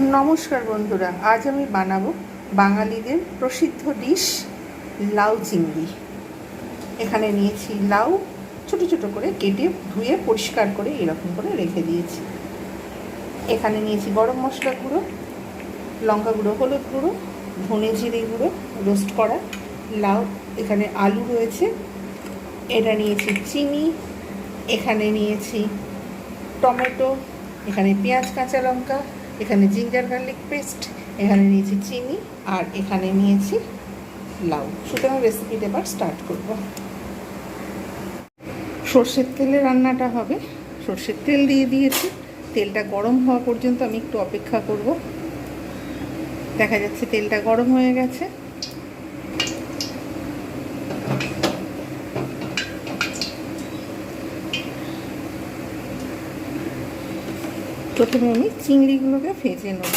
নমস্কার বন্ধুরা, আজ আমি বানাবো বাঙালিদের প্রসিদ্ধ ডিশ লাউ চিংড়ি। এখানে নিয়েছি লাউ, ছোট ছোট করে কেটে ধুয়ে পরিষ্কার করে এরকম করে রেখে দিয়েছি। এখানে নিয়েছি গরম মশলা গুঁড়ো, লঙ্কা গুঁড়ো, হলুদ গুঁড়ো, ধনে জিরে গুঁড়ো, রোস্ট করা লাউ। এখানে আলু রয়েছে, এটা নিয়েছি চিনি, এখানে নিয়েছি টমেটো, এখানে পেঁয়াজ, কাঁচা লঙ্কা এখানে জিঞ্জার গার্লিক পেস্ট এখানে নিয়েছি চিনি, আর এখানে নিয়েছি লাউ। সুতরাং রেসিপিটা এবার স্টার্ট করব। সর্ষের তেলে রান্নাটা হবে। সর্ষের তেল দিয়ে দিয়েছি। তেলটা গরম হওয়া পর্যন্ত আমি একটু অপেক্ষা করব। দেখা যাচ্ছে তেলটা গরম হয়ে গেছে। প্রথমে আমি চিংড়িগুলোকে ভেজে নেব।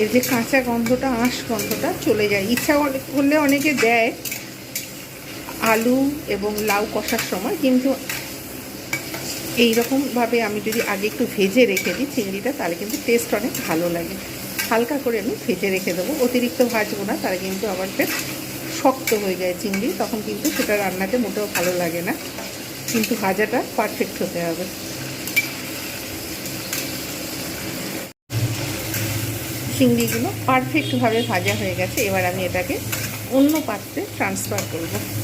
এর যে কাঁচা গন্ধটা, আঁশ গন্ধটা চলে যায়। ইচ্ছা করলে অনেকে দেয় আলু এবং লাউ কষার সময়, কিন্তু এই রকমভাবে আমি যদি আগে একটু ভেজে রেখে দিই চিংড়িটা, তাহলে কিন্তু টেস্ট অনেক ভালো লাগে। হালকা করে আমি ভেজে রেখে দেবো। অতিরিক্ত ভাজবো না, তাহলে কিন্তু আবার ফের শক্ত হয়ে যায় চিংড়ি। তখন কিন্তু সেটা রান্নাতে মোটেও ভালো লাগে না। কিন্তু ভাজাটা পারফেক্ট হতে হবে। চিংড়িগুলো পারফেক্টভাবে ভাজা হয়ে গেছে। এবার আমি এটাকে অন্য পাত্রে ট্রান্সফার করব।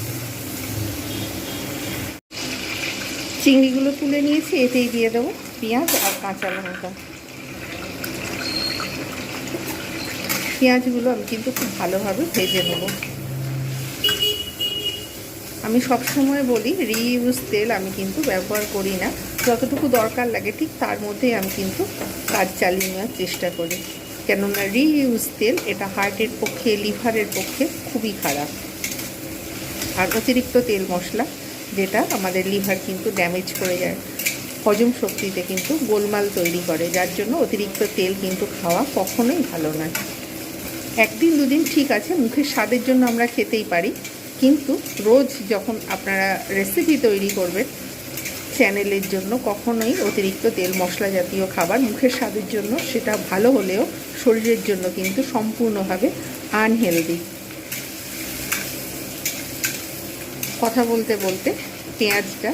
চিংড়িগুলো তুলে নিয়েছি, এতেই দিয়ে দেবো পেঁয়াজ আর কাঁচা লঙ্কা। পেঁয়াজগুলো আমি কিন্তু খুব ভালোভাবে ভেজে নেব। আমি সবসময় বলি রিইউজ তেল আমি কিন্তু ব্যবহার করি না। যতটুকু দরকার লাগে ঠিক তার মধ্যেই আমি কিন্তু কাজ চালিয়ে নেওয়ার চেষ্টা করি। কেননা রিইউজ তেল এটা হার্টের পক্ষে, লিভারের পক্ষে খুবই খারাপ। আর অতিরিক্ত তেল মশলা যেটা আমাদের লিভার কিন্তু ড্যামেজ করে যায়। হজম শক্তিতে কিন্তু গোলমাল তৈরি করে, যার জন্য অতিরিক্ত তেল কিন্তু খাওয়া কখনোই ভালো নয়। একদিন দুদিন ঠিক আছে, মুখের স্বাদের জন্য আমরা খেতেই পারি, কিন্তু রোজ যখন আপনারা রেসিপি তৈরি করবেন চ্যানেলের জন্য কখনোই অতিরিক্ত তেল, মশলা জাতীয় খাবার মুখের স্বাদের জন্য সেটা ভালো হলেও শরীরের জন্য কিন্তু সম্পূর্ণভাবে আনহেলদি কথা বলতে বলতে পেঁয়াজটা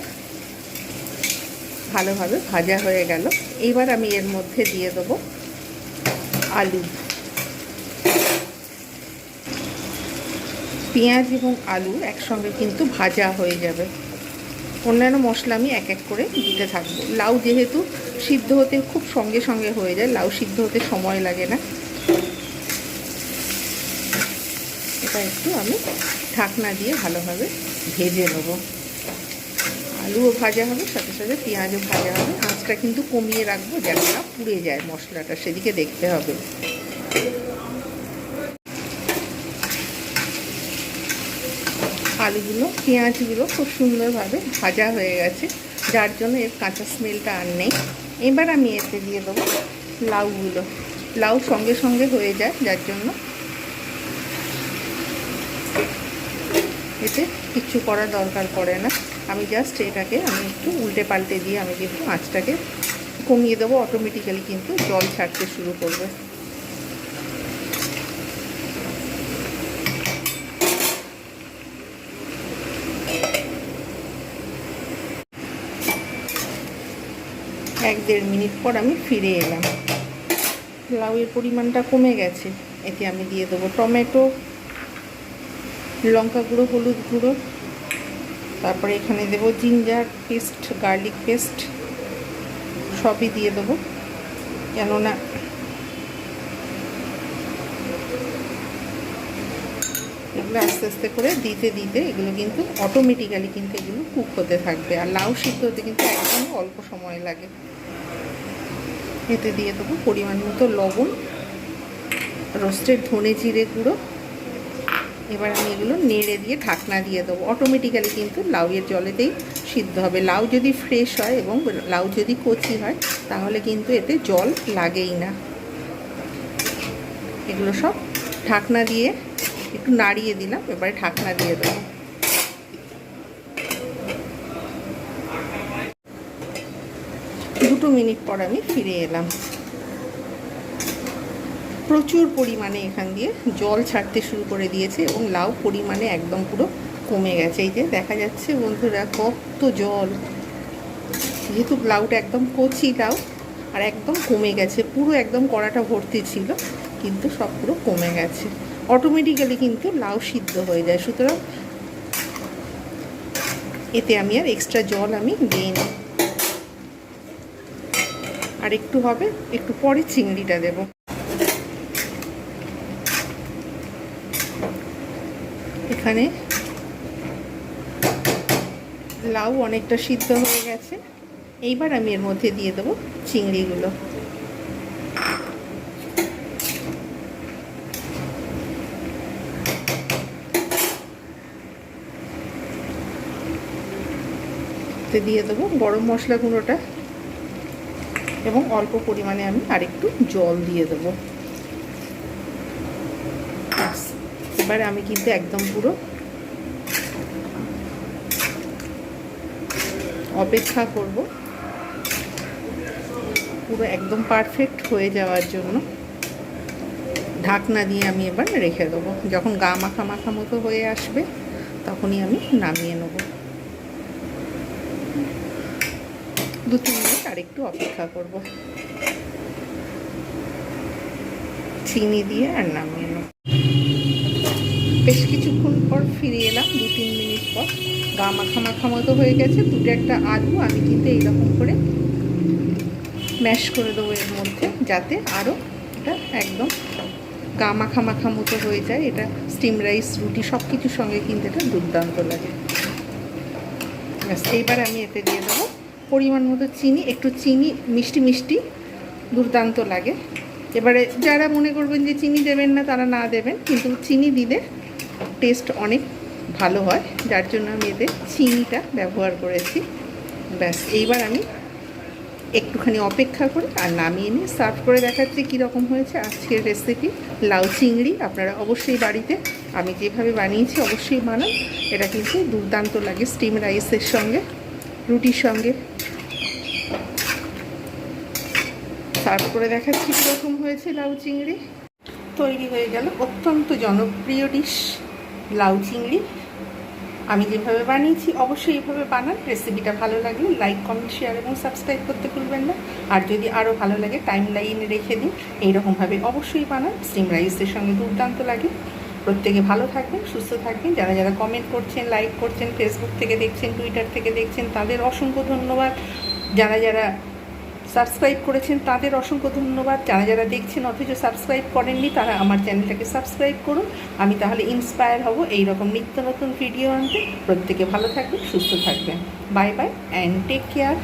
ভালোভাবে ভাজা হয়ে গেল। এবার আমি এর মধ্যে দিয়ে দেবো আলু। পেঁয়াজ এবং আলু একসঙ্গে কিন্তু ভাজা হয়ে যাবে। অন্যান্য মশলা আমি এক এক করে দিতে থাকব। লাউ যেহেতু সিদ্ধ হতে খুব সঙ্গে সঙ্গে হয়ে যায়, লাউ সিদ্ধ হতে সময় লাগে না। এটা একটু আমি ঢাকনা দিয়ে ভালোভাবে ভেজে নেব। আলুও ভাজা হবে, সাথে সাথে পেঁয়াজও ভাজা হবে। আঁচটা কিন্তু কমিয়ে রাখব যেন না পুড়ে যায় মশলাটা, সেদিকে দেখতে হবে। আলুগুলো, পেঁয়াজগুলো খুব সুন্দরভাবে ভাজা হয়ে গেছে, যার জন্য এর কাঁচা স্মেলটা আর নেই। এবার আমি এতে দিয়ে দেবো লাউগুলো। লাউ সঙ্গে সঙ্গে হয়ে যায়, যার জন্য এতে কিচ্ছু করার দরকার পড়ে না। আমি জাস্ট এটাকে আমি একটু উল্টে পাল্টে দিয়ে আমি কিন্তু আঁচটাকে কমিয়ে দেবো অটোমেটিক্যালি কিন্তু জল ছাড়তে শুরু করবে। এক দেড় মিনিট পর আমি ফিরে এলাম। লাউয়ের পরিমাণটা কমে গেছে। এতে আমি দিয়ে দেবো টমেটো লঙ্কা গুঁড়ো, হলুদ গুঁড়ো। তারপরে এখানে দেবো জিঞ্জার পেস্ট, গার্লিক পেস্ট। সবই দিয়ে দেবো। কেননা এগুলো আস্তে আস্তে করে দিতে দিতে এগুলো কিন্তু অটোমেটিক্যালি কিন্তু এগুলো কুক হতে থাকবে। আর লাউ সিদ্ধ হতে কিন্তু একদম অল্প সময় লাগে। এতে দিয়ে দেবো পরিমাণ মতো লবণ, রোস্টেড ধনে জিরে গুঁড়ো। এবার আমি এগুলো নেড়ে দিয়ে ঢাকনা দিয়ে দেবো। অটোমেটিক্যালি কিন্তু লাউয়ের জলেতেই সিদ্ধ হবে। লাউ যদি ফ্রেশ হয় এবং লাউ যদি কচি হয়, তাহলে কিন্তু এতে জল লাগেই না। এগুলো সব ঢাকনা দিয়ে একটু নাড়িয়ে দিলাম, এবারে ঢাকনা দিয়ে দেবো। দুটো মিনিট পর আমি ফিরে এলাম। প্রচুর পরিমাণে এখান দিয়ে জল ছাড়তে শুরু করে দিয়েছে এবং লাউ পরিমাণে একদম পুরো কমে গেছে। এই যে দেখা যাচ্ছে বন্ধুরা কত জল। যেহেতু লাউটা একদম কচি লাউ আর একদম কমে গেছে, পুরো একদম কড়াটা ভর্তি ছিল, কিন্তু সব পুরো কমে গেছে। অটোমেটিক্যালি কিন্তু লাউ সিদ্ধ হয়ে যায়। সুতরাং এতে আমি আর এক্সট্রা জল আমি দিই আর একটু হবে, একটু পরে চিংড়িটা দেব। এখানে। লাউ অনেকটা সিদ্ধ হয়ে গেছে। এইবার আমি এর মধ্যে দিয়ে দেবো চিংড়িগুলো। দিয়ে দেবো গরম মশলা গুঁড়োটা। এবং অল্প পরিমাণে আমি আরেকটু জল দিয়ে দেবো। এবারে আমি কিন্তু একদম পুরো অপেক্ষা করব। পুরো একদম পারফেক্ট হয়ে যাওয়ার জন্য। ঢাকনা দিয়ে আমি এবার রেখে দেবো। যখন গা মাখা মাখা মতো হয়ে আসবে, তখনই আমি নামিয়ে নেব। দু তিন মিনিট আরেকটু অপেক্ষা করব। চিনি দিয়ে আর নামিয়ে নেব। বেশ কিছুক্ষণ পর ফিরে এলাম, দু তিন মিনিট পর। গা মাখা মাখা মতো হয়ে গেছে, দুটো একটা আলু আমি কিন্তু এইরকম করে ম্যাশ করে দেবো এর মধ্যে, যাতে আরও এটা একদম গা মাখা মাখা মতো হয়ে যায়। এটা স্টিম রাইস, রুটি সব কিছুর সঙ্গে কিন্তু এটা দুর্দান্ত লাগে। এইবার আমি এতে দিয়ে দেবো পরিমাণ মতো চিনি, একটু চিনি, মিষ্টি মিষ্টি, দুর্দান্ত লাগে। এবারে যারা মনে করবেন যে চিনি দেবেন না, তারা না দেবেন, কিন্তু চিনি দিলে টেস্ট অনেক ভালো হয়, যার জন্য আমি এতে চিনিটা ব্যবহার করেছি। ব্যাস, এইবার আমি একটুখানি অপেক্ষা করে আর নামিয়ে নিয়ে সার্ভ করে দেখাচ্ছি কীরকম হয়েছে আজকের রেসিপি লাউ চিংড়ি আপনারা অবশ্যই বাড়িতে, আমি যেভাবে বানিয়েছি অবশ্যই বানান। এটা কিন্তু দুর্দান্ত লাগে স্টিম রাইসের সঙ্গে, রুটির সঙ্গে। সার্ভ করে দেখাচ্ছি কীরকম হয়েছে লাউ চিংড়ি। তৈরি হয়ে গেল অত্যন্ত জনপ্রিয় ডিশ লাউ চিংড়ি। আমি যেভাবে বানিয়েছি, অবশ্যই এইভাবে বানান। রেসিপিটা ভালো লাগলে লাইক কমেন্ট শেয়ার এবং সাবস্ক্রাইব করতে ভুলবেন না। আর যদি আরও ভালো লাগে টাইম লাইনে রেখে দিন। এইরকমভাবে অবশ্যই বানান। স্টিম রাইসের সঙ্গে দুর্দান্ত লাগে। প্রত্যেকে ভালো থাকবেন, সুস্থ থাকবেন। যারা যারা কমেন্ট করছেন লাইক করছেন ফেসবুক থেকে দেখছেন টুইটার থেকে দেখছেন, তাদের অসংখ্য ধন্যবাদ। যারা যারা সাবস্ক্রাইব করেছেন তাদের অসংখ্য ধন্যবাদ। যারা যারা দেখছেন অথচ সাবস্ক্রাইব করেননি, তারা আমার চ্যানেলটাকে সাবস্ক্রাইব করুন। আমি তাহলে ইন্সপায়ার হব এই রকম নিত্য নতুন ভিডিও আনতে। প্রত্যেকে ভালো থাকবেন, সুস্থ থাকবেন। Bye bye and take care